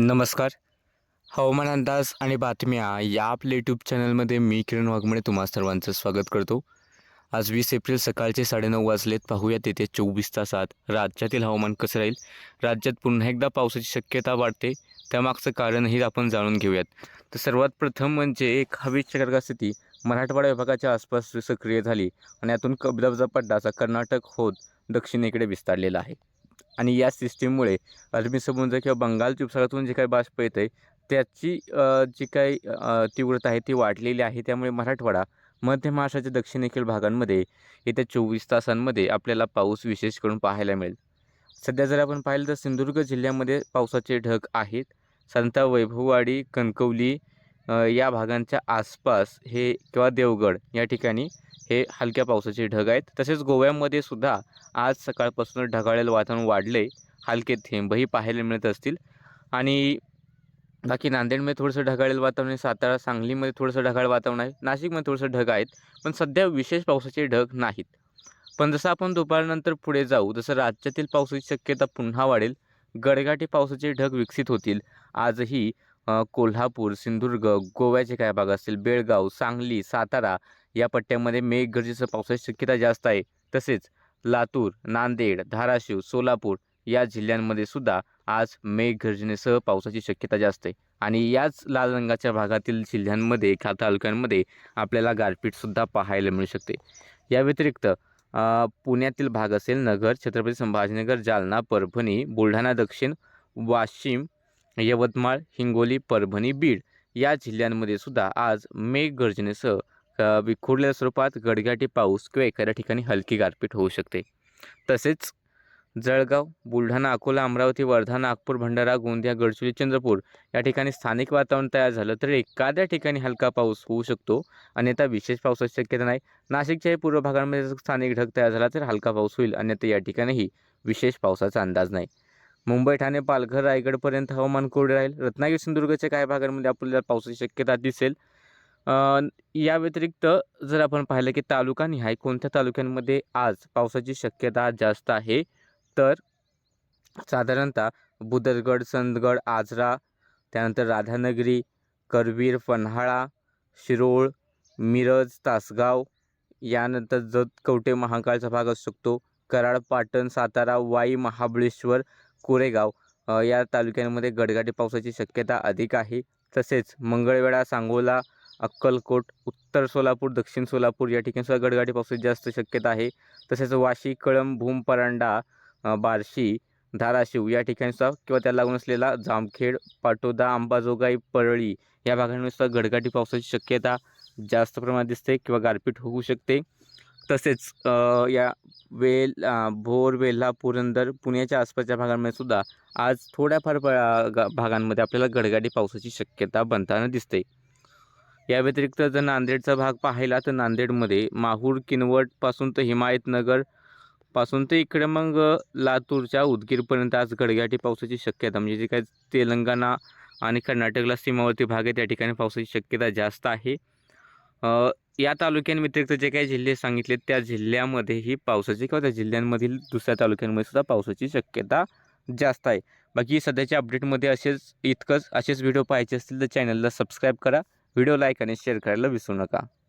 नमस्कार. हवामान अंदाज आणि बातम्या या आपल्या यूट्यूब चॅनलमध्ये मी किरण वाघमणे तुम्हा सर्वांचं स्वागत करतो. आज वीस एप्रिल सकाळचे साडेनऊ वाजलेत. पाहूयात येते चोवीस तासात राज्यातील हवामान कसं राहील? राज्यात पुन्हा एकदा पावसाची शक्यता वाढते. त्यामागचं कारणही आपण जाणून घेऊयात. तर सर्वात प्रथम म्हणजे एक हवेची स्थिती. मराठवाडा विभागाच्या आसपास सक्रिय झाली आणि यातून कबदाबजा पड्डाचा कर्नाटक होत दक्षिणेकडे विस्तारलेला आहे. आणि या सिस्टीममुळे अरबी समुद्र किंवा बंगाल उपसागरातून जे काही बाष्प येत आहे त्याची जी काही तीव्रता आहे ती वाढलेली आहे. त्यामुळे मराठवाडा मध्य महाराष्ट्राच्या दक्षिणेकडील भागांमध्ये येत्या चोवीस तासांमध्ये आपल्याला पाऊस विशेष करून पाहायला मिळेल. सध्या जर आपण पाहिलं तर सिंधुदुर्ग जिल्ह्यामध्ये पावसाचे ढग आहेत. संता वैभववाडी कणकवली या भागांच्या आसपास हे किंवा देवगड या ठिकाणी हे हलक्या पावसाचे ढग आहेत. तसेच गोव्यामध्ये सुद्धा आज सकाळपासून ढगाळेल वातावरण वाढले. हलके थेंबही पाहायला मिळत असतील. आणि बाकी नांदेडमध्ये थोडंसं ढगाळेल वातावरण आहे. सातारा सांगलीमध्ये थोडंसं ढगाळ वातावरण आहे. नाशिकमध्ये थोडंसं ढग आहेत. पण सध्या विशेष पावसाचे ढग नाहीत. पण जसं आपण दुपारनंतर पुढे जाऊ तसं राज्यातील पावसाची शक्यता पुन्हा वाढेल. गडगाठी पावसाचे ढग विकसित होतील. आजही कोल्हापूर सिंधुदुर्ग गोव्याचे काही भाग असतील? बेळगाव सांगली सातारा या पट्ट्यामध्ये मेघगर्जेसह पावसाची शक्यता जास्त आहे. तसेच लातूर नांदेड धाराशिव सोलापूर या जिल्ह्यांमध्ये सुद्धा आज मेघगर्जनेसह पावसाची शक्यता जास्त आहे. आणि याच लाल रंगाच्या भागातील जिल्ह्यांमध्ये खा तालुक्यांमध्ये आपल्याला गारपीटसुद्धा पाहायला मिळू शकते. या व्यतिरिक्त पुण्यातील भाग असेल नगर छत्रपती संभाजीनगर जालना परभणी बुलढाणा दक्षिण वाशिम यवतमाळ हिंगोली परभणी बीड या जिल्ह्यांमध्ये सुद्धा आज मेघगर्जनेसह विखुरलेल्या स्वरूपात गडगाटी पाऊस किंवा एखाद्या ठिकाणी हलकी गारपीट होऊ शकते. तसेच जळगाव बुलढाणा अकोला अमरावती वर्धा नागपूर भंडारा गोंदिया गडचिरोली चंद्रपूर या ठिकाणी स्थानिक वातावरण तयार झालं तर एखाद्या ठिकाणी हलका पाऊस होऊ शकतो. अन्यथा विशेष पावसाची शक्यता नाही. नाशिकच्याही पूर्व भागांमध्ये जर स्थानिक ढग तयार झाला तर हलका पाऊस होईल. अन्यथा या ठिकाणीही विशेष पावसाचा अंदाज नाही. मुंबई ठाणे पालघर रायगडपर्यंत हवामान कोरडे राहील. रत्नागिरी सिंधुदुर्गच्या काही भागांमध्ये आपल्याला पावसाची शक्यता दिसेल. या व्यतिरिक्त जर आपण पाहिलं की तालुका निहाय कोणत्या तालुक्यांमध्ये आज पावसाची शक्यता जास्त आहे? तर साधारणतः बुदरगड संदगड आजरा त्यानंतर राधानगरी करवीर पन्हाळा शिरोळ मिरज तासगाव यानंतर जत कवटे महाकाळचा भाग असू शकतो. कराड पाटण सातारा वाई महाबळेश्वर कोरेगाव या तालुक्यांमध्ये गडगाटी पावसाची शक्यता अधिक आहे. तसेच मंगळवेढा सांगोला अक्कलकोट उत्तर सोलापूर दक्षिण सोलापूर या ठिकाणी सुद्धा गडगाटी पावसाची जास्त शक्यता आहे. तसेच वाशी कळंब भूम परांडा बार्शी धाराशिव या ठिकाणी सुद्धा किंवा त्याला लागून असलेला जामखेड पाटोदा अंबाजोगाई परळी या भागांमध्ये सुद्धा गडगाटी पावसाची शक्यता जास्त प्रमाणात दिसते किंवा गारपीट होऊ शकते. तसेच या वेल भोर वेल्हा पुरंदर पुण्याच्या आसपासच्या भागांमध्ये सुद्धा आज थोड्याफार प- भागांमध्ये आपल्याला गडगाडी पावसाची शक्यता बनताना दिसते. या व्यतिरिक्त जर नांदेडचा भाग पाहिला तर नांदेडमध्ये माहूर किनवटपासून तर हिमायतनगरपासून तर इकडे मग लातूरच्या उदगीरपर्यंत आज गडगाटी पावसाची शक्यता म्हणजे जे काही तेलंगणा आणि कर्नाटकला सीमावर्ती भाग आहे त्या ठिकाणी पावसाची शक्यता जास्त आहे. या तालुक्यांव्यतिरिक्त जे काही जिल्हे सांगितले त्या जिल्ह्यामध्येही पावसाची किंवा त्या जिल्ह्यांमधील दुसऱ्या तालुक्यांमध्ये सुद्धा पावसाची शक्यता जास्त आहे. बाकी सध्याच्या अपडेटमध्ये असेच इतकंच असेच व्हिडिओ पाहायचे असतील तर चॅनलला सबस्क्राईब करा. व्हिडिओ लाईक आणि शेअर करायला विसरू नका.